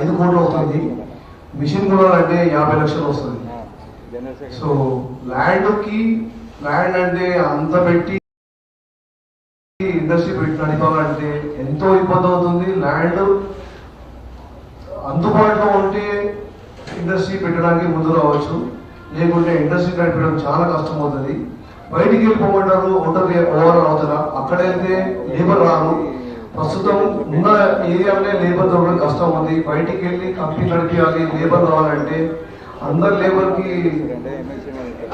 ఐదు కోట్లు అవుతుంది. మిషన్ కూడా అంటే యాభై లక్షలు వస్తుంది. సో ల్యాండ్కి ల్యాండ్ అంటే అంత పెట్టి ఇండస్ట్రీ పెట్టి నడిపాలంటే ఎంతో ఇబ్బంది అవుతుంది. ల్యాండ్ అందుబాటులో ఉంటే ఇండస్ట్రీ పెట్టడానికి ముందు రావచ్చు. లేకుంటే ఇండస్ట్రీ నడిపడం చాలా కష్టం అవుతుంది బయటికి వెళ్ళిపోమంటారు ఒంటరి ఓవర్ అవుతారా? అక్కడ వెళ్తే లేబర్ రాదు. ప్రస్తుతం ఉన్న ఏరియాలోనే లేబర్ దొరకడం కష్టం ఉంది. బయటికి వెళ్ళి కంపెనీ నడిపించాలి లేబర్ కావాలంటే అందరు లేబర్కి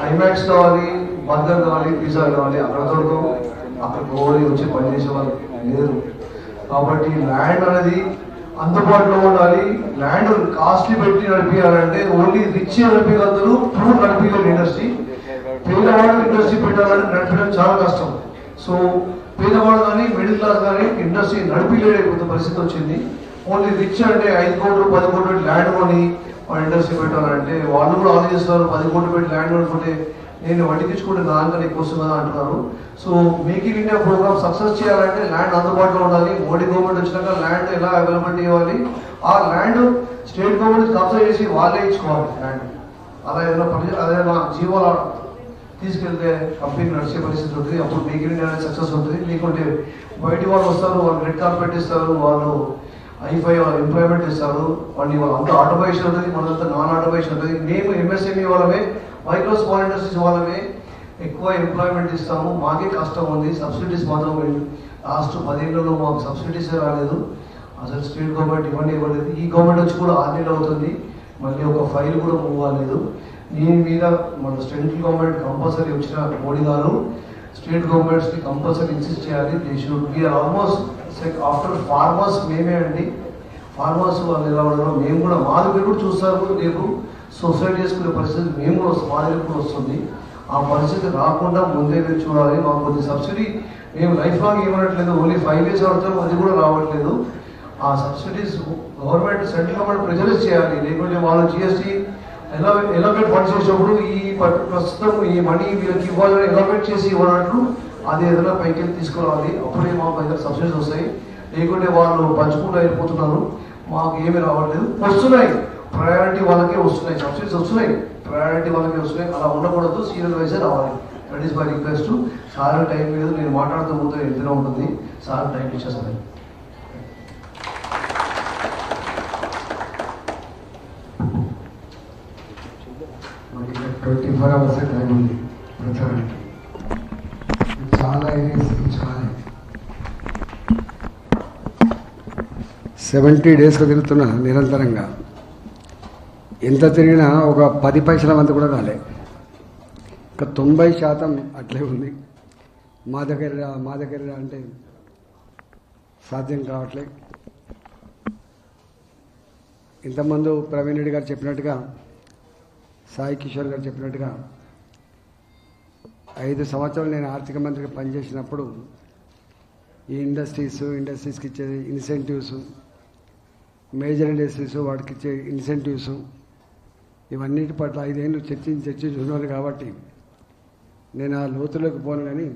ఐమాక్స్ కావాలి బర్గర్ కావాలి పిజ్జా కావాలి అక్కడ దొరకవు. అక్కడ పోయి వచ్చి పనిచేసే వాళ్ళు లేరు. కాబట్టి ల్యాండ్ అనేది అందుబాటులో ఉండాలి. ల్యాండ్ కాస్ట్లీ పెట్టి నడిపించాలంటే ఓన్లీ రిచ్ నడిపించగలరు ప్రూవ్ నడిపించలేరు ఇండస్ట్రీ పేదవాడు ఇండస్ట్రీ పెట్టాలంటే నడిపించడం చాలా కష్టం. సో పేదవాడు కానీ మిడిల్ క్లాస్ కానీ ఇండస్ట్రీ నడిపిలేకపోతే పరిస్థితి వచ్చింది. ఓన్లీ రిచ్ అంటే ఐదు కోట్లు పది కోట్లు పెట్టి ల్యాండ్ కొని వాళ్ళు ఇండస్ట్రీ పెట్టాలంటే వాళ్ళు కూడా ఆలోచిస్తారు పది కోట్లు పెట్టి ల్యాండ్ కొనుక్కుంటే నేను వడ్డీకించుకుంటే దానికన్నా నీకు వస్తుంది అంటున్నారు. So make in India programme success చేయాలంటే ల్యాండ్ అందుబాటులో ఉండాలి. మోడీ గవర్నమెంట్ వచ్చినాక ల్యాండ్ ఎలా అవైలబిలిటీ ఇవ్వాలి? ఆ ల్యాండ్ స్టేట్ గవర్నమెంట్ కబ్జా చేసి వాళ్ళే ఇచ్చుకోవాలి ల్యాండ్ అలా ఏదైనా పని అదేనా జీవాల తీసుకెళ్తే కంపెనీ నడిచే పరిస్థితి ఉంటుంది అప్పుడు మీకు అనేది ఇండియా సక్సెస్ ఉంటుంది. లేకుంటే బయట వాళ్ళు వస్తారు వాళ్ళు రెడ్ కార్పెట్ ఇస్తారు వాళ్ళు ఐఫై ఎంప్లాయ్మెంట్ ఇస్తారు. వాళ్ళు వాళ్ళు అంతా ఆటోమేషన్ ఉంటుంది మనంతా నాన్ ఆటోమేషన్ ఉంటుంది. మేము ఎంఎస్ఎంఈ వాళ్ళమే మైక్రో స్మాల్ ఇండస్ట్రీస్ వాళ్ళమే ఎక్కువ ఎంప్లాయ్మెంట్ ఇస్తాము. మాకే కష్టం ఉంది. సబ్సిడీస్ మాత్రం లాస్ట్ పదేళ్ళలో మాకు సబ్సిడీస్ రాలేదు. అసలు స్టేట్ గవర్నమెంట్ ఇవ్వండి ఇవ్వలేదు ఈ గవర్నమెంట్ వచ్చి కూడా ఆరు నెలలు అవుతుంది. మళ్ళీ ఒక ఫైల్ కూడా మూవ్ అవ్వలేదు. దీని మీద మన సెంట్రల్ గవర్నమెంట్ కంపల్సరీ వచ్చిన మోడీ గారు స్టేట్ గవర్నమెంట్స్ని కంపల్సరీ ఇన్సిస్ట్ చేయాలి. They should be almost after farmers మేమే అండి. ఫార్మర్స్ వాళ్ళు ఎలా ఉండడం మేము కూడా మా దగ్గర కూడా చూస్తారు రేపు. సొసైటీ చేసుకునే పరిస్థితి మేము కూడా వస్తాం మా దగ్గర కూడా వస్తుంది. ఆ పరిస్థితి రాకుండా ముందే మీరు చూడాలి. మాకు కొద్ది సబ్సిడీ మేము లైఫ్ లాంగ్ ఇవ్వట్లేదు ఓన్లీ ఫైవ్ ఇయర్స్ ఆడతాం అది కూడా రావట్లేదు. ఆ subsidies government central government pressurise చేయాలి. లేకుంటే వాళ్ళు జిఎస్టీ ఎలా ఎలోకేట్ ఫండ్స్ చేసినప్పుడు ఈ ప్రస్తుతం ఈ మనీ వీళ్ళకి ఇవ్వాలని ఎలోకేట్ చేసి ఇవ్వనట్లు అది ఏదైనా పైకి వెళ్ళి తీసుకురావాలి అప్పుడే మాకు దగ్గర సబ్సిడీస్ వస్తాయి. లేకుంటే వాళ్ళు పంచుకుంటూ వెళ్ళిపోతున్నారు. మాకు ఏమీ రావట్లేదు. వస్తున్నాయి. ప్రయారిటీ వాళ్ళకే వస్తున్నాయి. సబ్సిడీస్ వస్తున్నాయి. ప్రయారిటీ వాళ్ళకే వస్తున్నాయి. అలా ఉండకూడదు. సీరియల్ వైజే రావాలి. That is my request sir time లేదు. నేను మాట్లాడుతూ ముందు ఎంతనే ఉంటుంది. సార్ టైం ఇచ్చేస్తాను మనకి ట్వంటీ టైం ఉంది ప్రచారానికి చాలా ఏరియాస్ చాలా. సెవెంటీ డేస్కి తిరుగుతున్నా నిరంతరంగా. ఎంత తిరిగినా ఒక పది పైసల మంది కూడా రాలే. ఇంకా తొంభై శాతం అట్లే ఉంది. మా దగ్గర మా దగ్గర అంటే సాధ్యం కావట్లే. ఇంతకుముందు ప్రవీణ్ రెడ్డి గారు చెప్పినట్టుగా సాయి కిషోర్ గారు చెప్పినట్టుగా ఐదు సంవత్సరాలు నేను ఆర్థిక మంత్రిగా పనిచేసినప్పుడు ఈ ఇండస్ట్రీస్ ఇండస్ట్రీస్కి ఇచ్చే ఇన్సెంటివ్స్ మేజర్ ఇండస్ట్రీస్ వాటికి ఇచ్చే ఇన్సెంటివ్స్ ఇవన్నిటి పట్ల ఐదేళ్ళు చర్చించి చర్చించి ఉన్నాను కాబట్టి నేను ఆ లోతులోకి పోను కానీ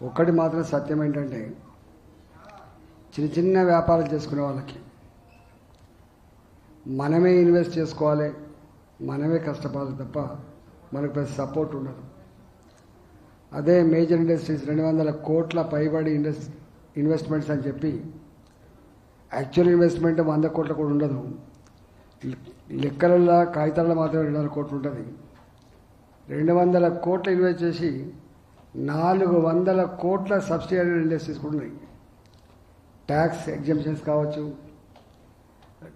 ఒక్కటి మాత్రం సత్యం ఏంటంటే చిన్న చిన్న వ్యాపారాలు చేసుకునే వాళ్ళకి మనమే ఇన్వెస్ట్ చేసుకోవాలి. మనమే కష్టపడాలి తప్ప మనకు పెద్ద సపోర్ట్ ఉండదు. అదే మేజర్ ఇండస్ట్రీస్ రెండు వందల కోట్ల పైబడి ఇండస్ ఇన్వెస్ట్మెంట్స్ అని చెప్పి యాక్చువల్ ఇన్వెస్ట్మెంట్ వంద కోట్ల కూడా ఉండదు. లెక్కలలో కాగితాలలో మాత్రమే రెండు వందల కోట్లు ఉంటుంది. రెండు వందల కోట్లు ఇన్వెస్ట్ చేసి నాలుగు వందల కోట్ల సబ్సిడీ ఇండస్ట్రీస్ కూడా ఉన్నాయి. ట్యాక్స్ ఎగ్జంప్షన్స్ కావచ్చు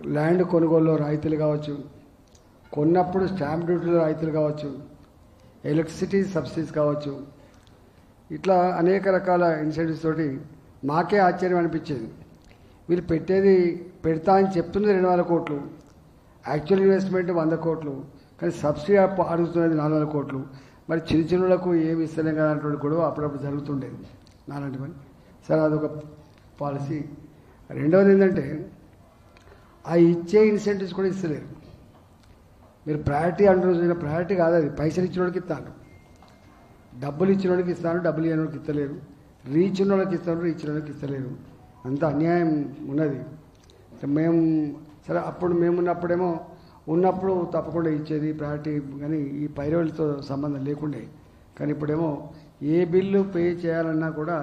ల్యాండ్ కొనుగోలులో రాయితీలు కావచ్చు కొన్నప్పుడు స్టాంప్ డ్యూటీలు రాయితీలు కావచ్చు ఎలక్ట్రిసిటీ సబ్సిడీస్ కావచ్చు ఇట్లా అనేక రకాల ఇన్సెంటివ్స్ తోటి మాకే ఆశ్చర్యం అనిపించేది. వీళ్ళు పెట్టేది పెడతా అని చెప్తున్నది రెండు వందల కోట్లు యాక్చువల్ ఇన్వెస్ట్మెంట్ వంద కోట్లు కానీ సబ్సిడీ అడుగుతున్నది నాలుగు వందల కోట్లు. మరి చిన్న చిన్నలకు ఏమి ఇస్తలేం కదా అన్నటువంటి కూడా అప్పుడప్పుడు జరుగుతుండేది. నాలాంటి పని. సరే అదొక పాలసీ. రెండవది ఏంటంటే ఆ ఇచ్చే ఇన్సెంటివ్స్ కూడా ఇస్తలేరు. మీరు ప్రయారిటీ అంటున్న ప్రయారిటీ కాదు అది. పైసలు ఇచ్చినోడికి ఇస్తాను. డబ్బులు ఇచ్చినోడికి ఇస్తాను డబ్బులు ఇవ్వడానికి ఇస్తలేరు. రీచ్ ఉన్న వాళ్ళకి ఇస్తాను రీచ్ వాళ్ళకి ఇస్తలేరు. అంత అన్యాయం ఉన్నది. మేము సరే అప్పుడు మేమున్నప్పుడేమో ఉన్నప్పుడు తప్పకుండా ఇచ్చేది ప్రయారిటీ కానీ ఈ పైరవులతో సంబంధం లేకుండే. కానీ ఇప్పుడేమో ఏ బిల్లు పే చేయాలన్నా కూడా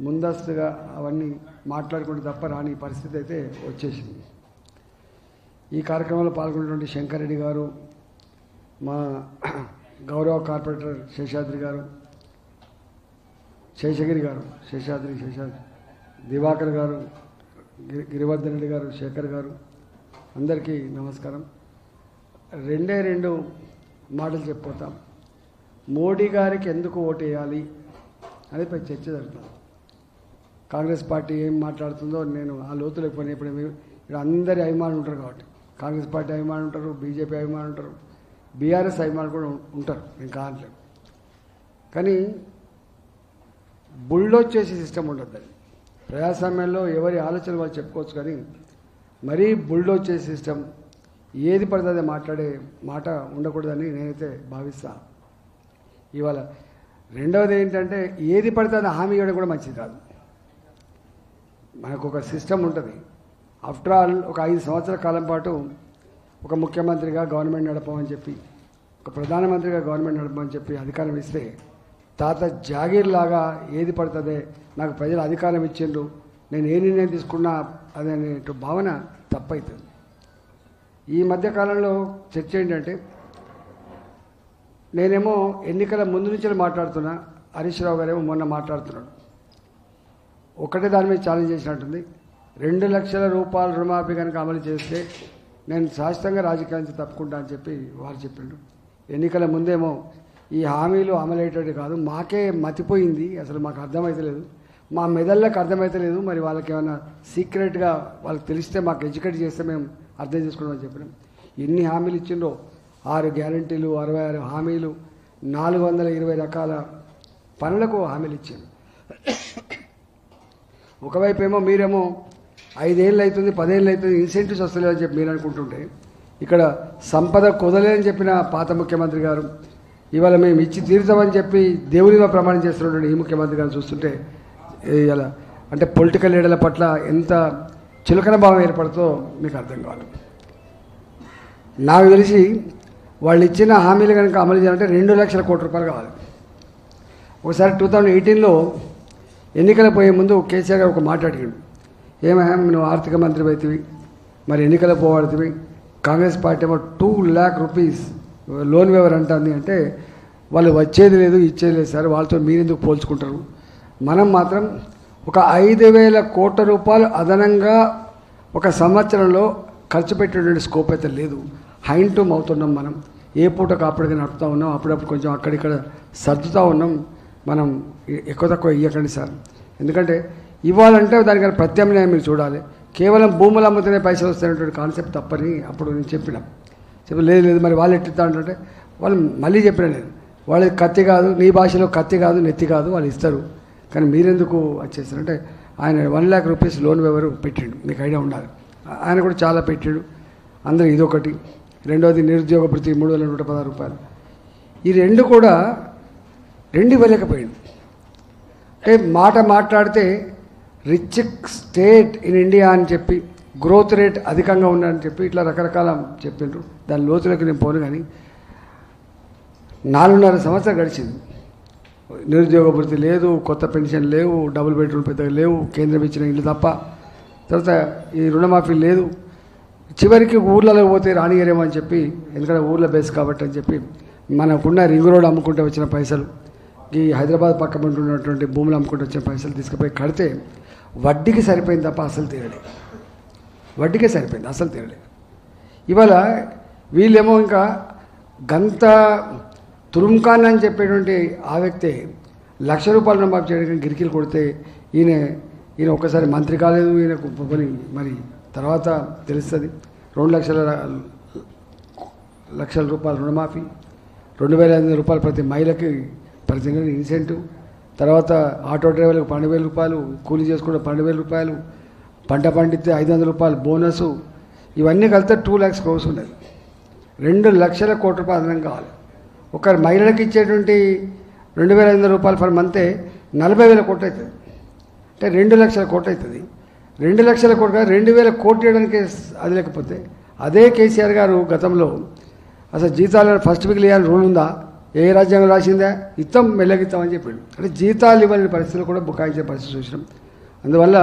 ముందస్తుగా అవన్నీ మాట్లాడుకుంటే తప్ప రాని పరిస్థితి అయితే వచ్చేసింది. ఈ కార్యక్రమంలో పాల్గొన్నటువంటి శంకరెడ్డి గారు మా గౌరవ కార్పొరేటర్ శేషాద్రి గారు శేషగిరి గారు శేషాద్రి శేషాద్రి దివాకర్ గారు గిరి గిరివర్ధన్ రెడ్డి గారు శేఖర్ గారు అందరికీ నమస్కారం. రెండే రెండు మాటలు చెప్పిపోతాం మోడీ గారికి ఎందుకు ఓటు వేయాలి అనేది పై చర్చ జరుగుతుంది. కాంగ్రెస్ పార్టీ ఏం మాట్లాడుతుందో నేను ఆ లోతులకు పోయిన ఇప్పుడు ఇక్కడ అందరి అభిమానులు ఉంటారు కాబట్టి. కాంగ్రెస్ పార్టీ అభిమానులు ఉంటారు బీజేపీ అభిమానులు ఉంటారు బీఆర్ఎస్ అభిమానులు కూడా ఉంటారు. నేను కానలేదు. కానీ బుల్డోజ్ చేసే సిస్టమ్ ఉండదు అది. ప్రజాస్వామ్యంలో ఎవరి ఆలోచనలు వాళ్ళు చెప్పుకోవచ్చు కానీ మరీ బుల్డోజ్ చేసే సిస్టమ్ ఏది పడితే అదే మాట్లాడే మాట ఉండకూడదని నేనైతే భావిస్తాను ఇవాళ రెండవది ఏంటంటే ఏది పడితే అది హామీ ఇవ్వడం కూడా మంచిది కాదు. మనకు ఒక సిస్టమ్ ఉంటుంది. ఆఫ్టర్ ఆల్ ఒక ఐదు సంవత్సరాల కాలం పాటు ఒక ముఖ్యమంత్రిగా గవర్నమెంట్ నడపమని చెప్పి ఒక ప్రధానమంత్రిగా గవర్నమెంట్ నడపమని చెప్పి అధికారం ఇస్తే తాత జాగీర్ లాగా ఏది పడుతుందే నాకు ప్రజలు అధికారం ఇచ్చిండ్రు నేను ఏ నిర్ణయం తీసుకున్నా అనే భావన తప్పవుతుంది ఈ మధ్యకాలంలో చర్చ ఏంటంటే నేనేమో ఎన్నికల ముందు నుంచి మాట్లాడుతున్నా హరీష్ రావు గారేమో మొన్న మాట్లాడుతున్నాడు. ఒకటే దాని మీద ఛాలెంజ్ చేసినట్టుంది. రెండు లక్షల రూపాయల రుణమాఫీ కనుక అమలు చేస్తే నేను శాశ్వతంగా రాజకీయాల నుంచి తప్పుకుంటా అని చెప్పి వారు చెప్పిండు ఎన్నికల ముందేమో ఈ హామీలు అమలయ్యేటట్టు కాదు మాకే మతిపోయింది అసలు మాకు అర్థమవుతలేదు మా మెదళ్ళకి అర్థమైతలేదు మరి వాళ్ళకి ఏమైనా సీక్రెట్గా వాళ్ళకి తెలిస్తే మాకు ఎడ్యుకేట్ చేస్తే మేము అర్థం చేసుకున్నామని చెప్పినాం. ఎన్ని హామీలు ఇచ్చిండ్రో ఆరు గ్యారంటీలు అరవై ఆరు హామీలు నాలుగు వందల ఇరవై రకాల పనులకు హామీలు ఇచ్చిండు ఒకవైపు ఏమో మీరేమో ఐదేళ్ళు అవుతుంది పదేళ్ళు అవుతుంది ఇన్సెంటివ్స్ వస్తలేవు అని చెప్పి మీరు అనుకుంటుంటే ఇక్కడ సంపద కుదలేదని చెప్పిన పాత ముఖ్యమంత్రి గారు ఇవాళ మేము ఇచ్చి తీరుతామని చెప్పి దేవునిగా ప్రమాణం చేస్తున్నటువంటి ఈ ముఖ్యమంత్రి గారు చూస్తుంటే ఇలా అంటే పొలిటికల్ లీడర్ల పట్ల ఎంత చులకన భావం ఏర్పడుతో మీకు అర్థం కావాలి నాకు తెలిసి వాళ్ళు ఇచ్చిన హామీలు కనుక అమలు చేయాలంటే రెండు లక్షల కోట్ల రూపాయలు కావాలి. ఒకసారి టూ థౌజండ్ ఎయిటీన్లో ఎన్నికల పోయే ముందు కేసీఆర్ గారు ఒక మాట అడిగాడు. ఏమయ్యా నువ్వు ఆర్థిక మంత్రి అవుతుంది మరి ఎన్నికల పోవాడుతుంది కాంగ్రెస్ పార్టీ ఏమో two lakh rupees loan waiver అంటుంది అంటే వాళ్ళు వచ్చేది లేదు ఇచ్చేది లేదు సార్ వాళ్ళతో మీరెందుకు పోల్చుకుంటారు? మనం మాత్రం ఒక ఐదు వేల కోట్ల రూపాయలు అదనంగా ఒక సంవత్సరంలో ఖర్చు పెట్టేటువంటి స్కోప్ అయితే లేదు. హైన్ టు అవుతున్నాం మనం. ఏ పూట కాపడిగా నడుపుతూ ఉన్నాం అప్పుడప్పుడు కొంచెం అక్కడిక్కడ సర్దుతూ ఉన్నాం. మనం ఎక్కువ తక్కువ ఇవ్వకండి సార్. ఎందుకంటే ఇవ్వాలంటే దానికన్నా ప్రత్యామ్నాయం మీరు చూడాలి. కేవలం భూములు అమ్ముతూనే పైసలు వస్తాయనేటువంటి కాన్సెప్ట్ తప్పని అప్పుడు నేను చెప్పిన. చెప్పి లేదు లేదు మరి వాళ్ళు ఎట్టిస్తా అంటే వాళ్ళు మళ్ళీ చెప్పిన నేను. వాళ్ళది కత్తి కాదు నీ భాషలో కత్తి కాదు నెత్తి కాదు వాళ్ళు ఇస్తారు. కానీ మీరెందుకు వచ్చేస్తారంటే ఆయన వన్ ల్యాక్ రూపీస్ లోన్ ఎవరు పెట్టిండు? మీకు ఐడియా ఉండాలి. ఆయన కూడా చాలా పెట్టాడు. అందరూ ఇదొకటి. రెండోది నిరుద్యోగ భృతి మూడు వేల నూట పదహారు రూపాయలు. ఈ రెండు కూడా రెండు ఇవ్వలేకపోయింది అంటే మాట మాట్లాడితే రిచ్ స్టేట్ ఇన్ ఇండియా అని చెప్పి గ్రోత్ రేట్ అధికంగా ఉందని చెప్పి ఇట్లా రకరకాల చెప్పిండ్రు దాని లోతులోకి నేను పోను కానీ నాలుగున్నర సంవత్సరం గడిచింది. నిరుద్యోగ భృతి లేదు కొత్త పెన్షన్ లేవు డబుల్ బెడ్రూమ్ పెద్దగా లేవు కేంద్రం ఇచ్చిన ఇల్లు తప్ప. తర్వాత ఈ రుణమాఫీ లేదు. చివరికి ఊర్లలో పోతే రానియరేమో అని చెప్పి ఎందుకంటే ఊర్లో బేస్ కాబట్టి అని చెప్పి మనకున్న రింగ్ రోడ్ అమ్ముకుంటే వచ్చిన పైసలు ఈ హైదరాబాద్ పక్క ఉంటున్నటువంటి భూములు అమ్ముకుంటూ వచ్చిన పైసలు తీసుకుపోయి కడితే వడ్డీకి సరిపోయింది తప్ప అసలు తీరలేదు వడ్డీకే సరిపోయింది అసలు తీరలేదు ఇవాళ వీళ్ళేమో ఇంకా గంత తురుంకాన్ అని చెప్పేటువంటి ఆ వ్యక్తి లక్ష రూపాయలు రుణమాఫీ చేయడానికి గిరికీలు కొడితే ఈయన ఈయన ఒక్కసారి మంత్రి కాలేదు ఈయనకు పని మరి తర్వాత తెలుస్తుంది. రెండు లక్షల లక్షల రూపాయల రుణమాఫీ రెండు వేల ఐదు వందల రూపాయలు ప్రతి మహిళకి ప్రతి నెల ఇన్సెంటివ్ తర్వాత ఆటో డ్రైవర్లకు పన్నెండు వేల రూపాయలు కూలీ చేసుకుంటే పన్నెండు వేల రూపాయలు పంట పండితే ఐదు వందల రూపాయలు బోనస్. ఇవన్నీ కలిస్తే టూ ల్యాక్స్ క్రోర్స్ ఉన్నది రెండు లక్షల కోట్ల రూపాయలు అదనం కావాలి. ఒక మహిళలకు ఇచ్చేటువంటి రెండు వేల ఐదు వందల రూపాయలు పర్ మంతే నలభై వేల కోట్లు అవుతుంది. అంటే రెండు లక్షల కోట్లు అవుతుంది. రెండు లక్షల కోట్లు కాదు, రెండు వేల కోట్లు ఇవ్వడానికి అది లేకపోతే అదే కేసీఆర్ గారు గతంలో అసలు జీతాలను ఫస్ట్ వీక్ ఇవ్వాలని రూల్ ఉందా? ఏ రాజ్యాంగం రాసిందా? ఇత్తం మెల్లగిత్తామని చెప్పాడు. అంటే జీతాలు ఇవ్వని పరిస్థితులు కూడా బుకాయించే పరిస్థితి చూసినాం. అందువల్ల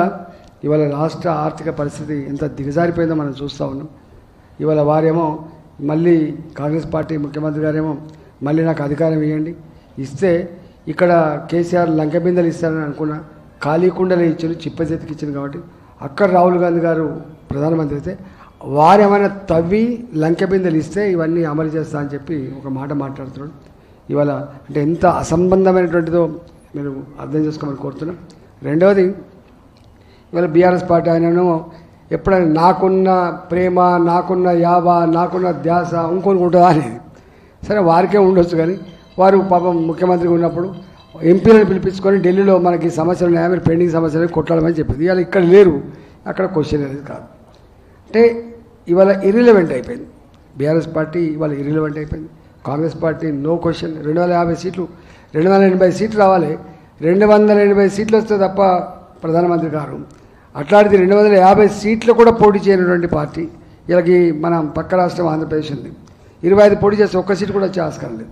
ఇవాళ రాష్ట్ర ఆర్థిక పరిస్థితి ఎంత దిగజారిపోయిందో మనం చూస్తూ ఉన్నాం. ఇవాళ వారేమో మళ్ళీ కాంగ్రెస్ పార్టీ ముఖ్యమంత్రి గారేమో మళ్ళీ నాకు అధికారం ఇవ్వండి. ఇస్తే ఇక్కడ కేసీఆర్ లంక బిందెలు ఇస్తారని అనుకున్నా ఖాళీ కుండలు ఇచ్చారు చిప్ప చేతికి ఇచ్చింది కాబట్టి. అక్కడ రాహుల్ గాంధీ గారు ప్రధానమంత్రి అయితే వారేమైనా తవ్వి లంక బిందెలు ఇస్తే ఇవన్నీ అమలు చేస్తా అని చెప్పి ఒక మాట మాట్లాడుతున్నాడు. ఇవాళ అంటే ఎంత అసంబంధమైనటువంటిదో మీరు అర్థం చేసుకోమని కోరుతున్నాం. రెండవది ఇవాళ బీఆర్ఎస్ పార్టీ ఆయనను ఎప్పుడైనా నాకున్న ప్రేమ నాకున్న యావ నాకున్న ధ్యాస ఇంకొని ఉంటుందా అనేది. సరే వారికే ఉండొచ్చు కానీ వారు పాపం ముఖ్యమంత్రిగా ఉన్నప్పుడు ఎంపీలను పిలిపించుకొని ఢిల్లీలో మనకి సమస్యలు ఉన్నాయా మీరు పెండింగ్ సమస్యలు కొట్టాలని చెప్పింది. ఇవాళ ఇక్కడ లేరు. అక్కడ క్వశ్చన్ అనేది కాదు. అంటే ఇవాళ ఇరిలవెంట్ అయిపోయింది. బీఆర్ఎస్ పార్టీ ఇవాళ ఇరిలవెంట్ అయిపోయింది. Congress party no question. రెండు వందల యాభై సీట్లు రెండు వందల ఎనభై సీట్లు రావాలి. రెండు వందల ఎనభై సీట్లు వస్తే తప్ప ప్రధానమంత్రి గారు. అట్లాంటిది రెండు వందల యాభై సీట్లు కూడా పోటీ చేయనటువంటి పార్టీ. వీళ్ళకి మన పక్క రాష్ట్రం ఆంధ్రప్రదేశ్ ఉంది. ఇరవై ఐదు పోటీ చేస్తే ఒక్క సీటు కూడా వచ్చే ఆస్కారం లేదు.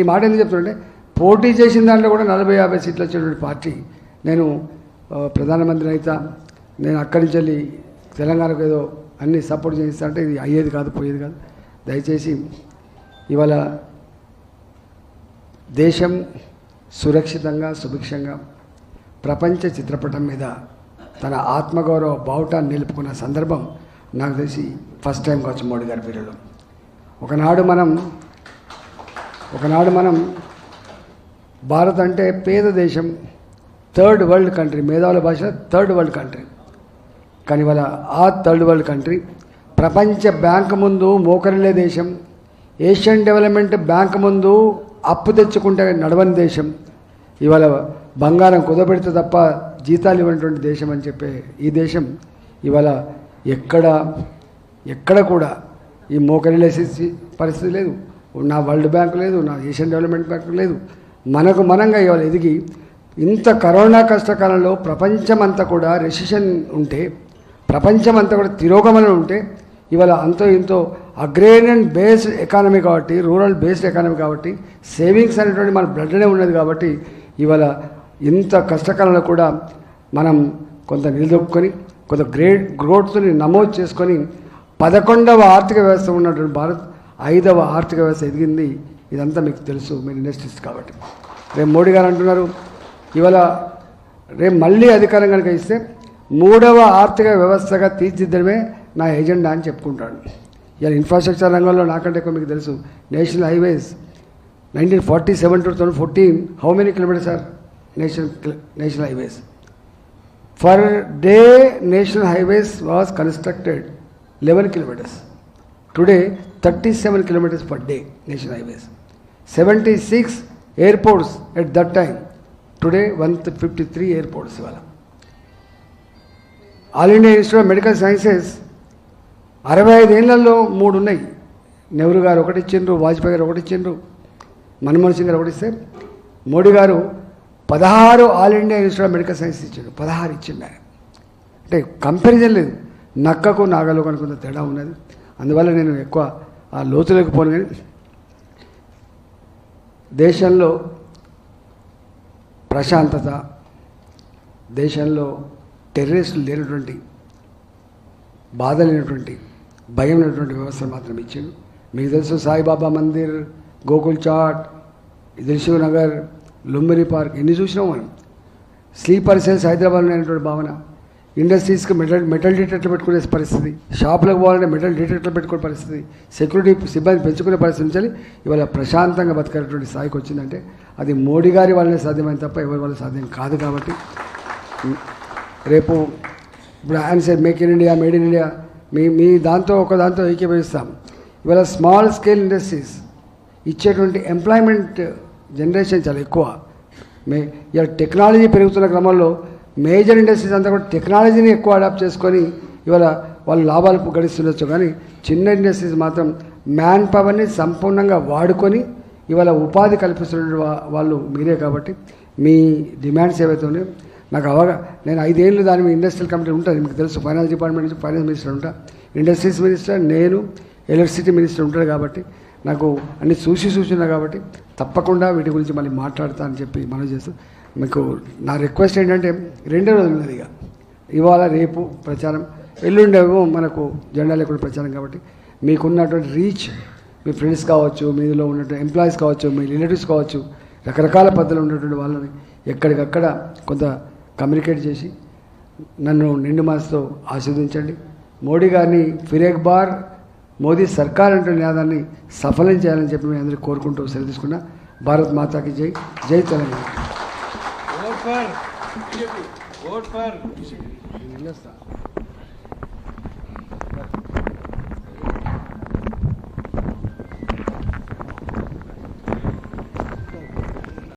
ఈ మాట ఎందుకు చెప్తుంటే పోటీ చేసిన దాంట్లో కూడా నలభై యాభై సీట్లు వచ్చేటువంటి పార్టీ. నేను ప్రధానమంత్రి అయితే నేను అక్కడి నుంచి వెళ్ళి తెలంగాణకు ఏదో అన్ని సపోర్ట్ చేయిస్తా అంటే ఇది అయ్యేది కాదు పోయేది కాదు. దయచేసి ఇవాళ దేశం సురక్షితంగా సుభిక్షంగా ప్రపంచ చిత్రపటం మీద తన ఆత్మగౌరవ బావుటాన్ని నిలుపుకున్న సందర్భం నాకు తెలిసి ఫస్ట్ టైం కావచ్చు మోడీ గారి పీరియడ్లో. ఒకనాడు మనం ఒకనాడు మనం భారత్ అంటే పేద దేశం థర్డ్ వరల్డ్ కంట్రీ మేధావుల భాష థర్డ్ వరల్డ్ కంట్రీ. కానీ ఇవాళ ఆ థర్డ్ వరల్డ్ కంట్రీ ప్రపంచ బ్యాంక్ ముందు మోకరిలే దేశం ఏషియన్ డెవలప్మెంట్ బ్యాంక్ ముందు అప్పు తెచ్చుకుంటే నడవని దేశం. ఇవాళ బంగారం కుదబెడితే తప్ప జీతాలు ఇవ్వనటువంటి దేశం అని చెప్పే ఈ దేశం ఇవాళ ఎక్కడ ఎక్కడ కూడా ఈ మోకరిలేసే పరిస్థితి లేదు. నా వరల్డ్ బ్యాంక్ లేదు నా ఏషియన్ డెవలప్మెంట్ బ్యాంక్ లేదు. మనకు మనంగా ఇవాళ ఎదిగి ఇంత కరోనా కష్టకాలంలో ప్రపంచమంతా కూడా రెసిషన్ ఉంటే ప్రపంచమంతా కూడా తిరోగమనం ఉంటే ఇవాళ అంతో ఇంతో అగ్రేరియన్ బేస్డ్ ఎకానమీ కాబట్టి రూరల్ బేస్డ్ ఎకానమీ కాబట్టి సేవింగ్స్ అనేటువంటి మన బ్లడ్లోనే ఉన్నది కాబట్టి ఇవాళ ఇంత కష్టకాలంలో కూడా మనం కొంత నిలదొక్కుని కొంత గ్రేట్ గ్రోత్ని నమోదు చేసుకొని పదకొండవ ఆర్థిక వ్యవస్థ ఉన్నటువంటి భారత్ ఐదవ ఆర్థిక వ్యవస్థ ఎదిగింది. ఇదంతా మీకు తెలుసు. మీరు ఇండస్ట్రీస్ కాబట్టి. రేపు మోడీ గారు అంటున్నారు ఇవాళ రేపు మళ్ళీ అధికారం కనుక ఇస్తే మూడవ ఆర్థిక వ్యవస్థగా తీర్చిదిద్దడమే నా ఎజెండా అని చెప్పుకుంటాడు. ఇలా ఇన్ఫ్రాస్ట్రక్చర్ రంగంలో నాకంటే ఎక్కువ మీకు తెలుసు. National highways nineteen forty seven two thousand fourteen how many kilometres are national national highways for day national highways was constructed eleven kilometres today thirty seven kilometres per day national highways seventy six airports at that time today one fifty three airports ఇవాళ all India institute of medical sciences అరవై ఐదేళ్ళలో మూడు ఉన్నాయి నెహ్రూ గారు ఒకటి ఇచ్చిండ్రు వాజ్పేయి గారు ఒకటి ఇచ్చిండ్రు మన్మోహన్ సింగ్ గారు ఒకటి ఇస్తే మోడీ గారు పదహారు all India institute of medical science ఇచ్చిండు పదహారు ఇచ్చిండు ఆయన. అంటే కంపారిజన్ లేదు. నక్కకు నాగలకు కొంత తేడా ఉన్నది. అందువల్ల నేను ఎక్కువ ఆ లోతులోకి పోను కానీ దేశంలో ప్రశాంతత దేశంలో టెర్రరిస్టులు లేనటువంటి బాధ లేనటువంటి భయం ఉన్నటువంటి వ్యవస్థను మాత్రం ఇచ్చిండు. మీకు తెలుసు సాయిబాబా మందిర్ గోకుల్ చాట్ దిల్షుక్ నగర్ లుంబిని పార్క్ ఎన్ని చూసినాం మనం? స్లీపర్ సెల్స్ హైదరాబాద్లో అయినటువంటి భావన. ఇండస్ట్రీస్కి మెటల్ మెటల్ డిటెక్టర్ పెట్టుకునే పరిస్థితి షాపులకు పోవాలంటే మెటల్ డిటెక్టర్ పెట్టుకునే పరిస్థితి సెక్యూరిటీ సిబ్బంది పెంచుకునే పరిస్థితి నుంచి ఇవాళ ప్రశాంతంగా బతికేటువంటి స్థాయికి వచ్చిందంటే అది మోడీ గారి వల్లనే సాధ్యమైంది తప్ప ఎవరి వల్ల సాధ్యం కాదు కాబట్టి. రేపు ఇప్పుడు ఆయన sir make in India made in India మీ మీ దాంతో ఒక దాంతో ఏకీభవిస్తాం ఇవాళ స్మాల్ స్కేల్ ఇండస్ట్రీస్ ఇచ్చేటువంటి ఎంప్లాయ్మెంట్ జనరేషన్ చాలా ఎక్కువ. మే ఇవాళ టెక్నాలజీ పెరుగుతున్న క్రమంలో మేజర్ ఇండస్ట్రీస్ అంతా కూడా టెక్నాలజీని ఎక్కువ అడాప్ట్ చేసుకొని ఇవాళ వాళ్ళు లాభాలు గడిస్తుండొచ్చు. కానీ చిన్న ఇండస్ట్రీస్ మాత్రం మ్యాన్ పవర్ని సంపూర్ణంగా వాడుకొని ఇవాళ ఉపాధి కల్పిస్తున్న వాళ్ళు మీరే కాబట్టి మీ డిమాండ్స్ ఏవైతే ఉన్నాయో నాకు అవగా నేను ఐదేళ్ళు దాని మీద ఇండస్ట్రియల్ కమిటీ ఉంటుంది మీకు తెలుసు ఫైనాన్స్ డిపార్ట్మెంట్ నుంచి ఫైనాన్స్ మినిస్టర్ ఉంటా. ఇండస్ట్రీస్ మినిస్టర్ నేను ఎలక్ట్రిసిటీ మినిస్టర్ ఉంటాడు కాబట్టి నాకు అన్ని చూసి చూసినా కాబట్టి తప్పకుండా వీటి గురించి మళ్ళీ మాట్లాడతా అని చెప్పి మనం చేస్తూ మీకు నా రిక్వెస్ట్ ఏంటంటే రెండే రోజులు ఉన్నది ఇక. ఇవాళ రేపు ప్రచారం ఎల్లుండేమో మనకు జెండా లేకుండా ప్రచారం కాబట్టి మీకున్నటువంటి రీచ్ మీ ఫ్రెండ్స్ కావచ్చు మీలో ఉన్నటువంటి ఎంప్లాయీస్ కావచ్చు మీ రిలేటివ్స్ కావచ్చు రకరకాల పద్ధతులు ఉన్నటువంటి వాళ్ళని ఎక్కడికక్కడ కొంత కమ్యూనికేట్ చేసి నన్ను నిండు మనసుతో ఆస్వాదించండి మోడీ గారిని ఫిరేక్ బార్ మోదీ సర్కార్ అంటే నినాదాన్ని సఫలం చేయాలని చెప్పి మేము అందరికీ కోరుకుంటూ సెలవు తీసుకున్నా. భారత్ మాతాకి జై జై Telangana. Vote for vote for.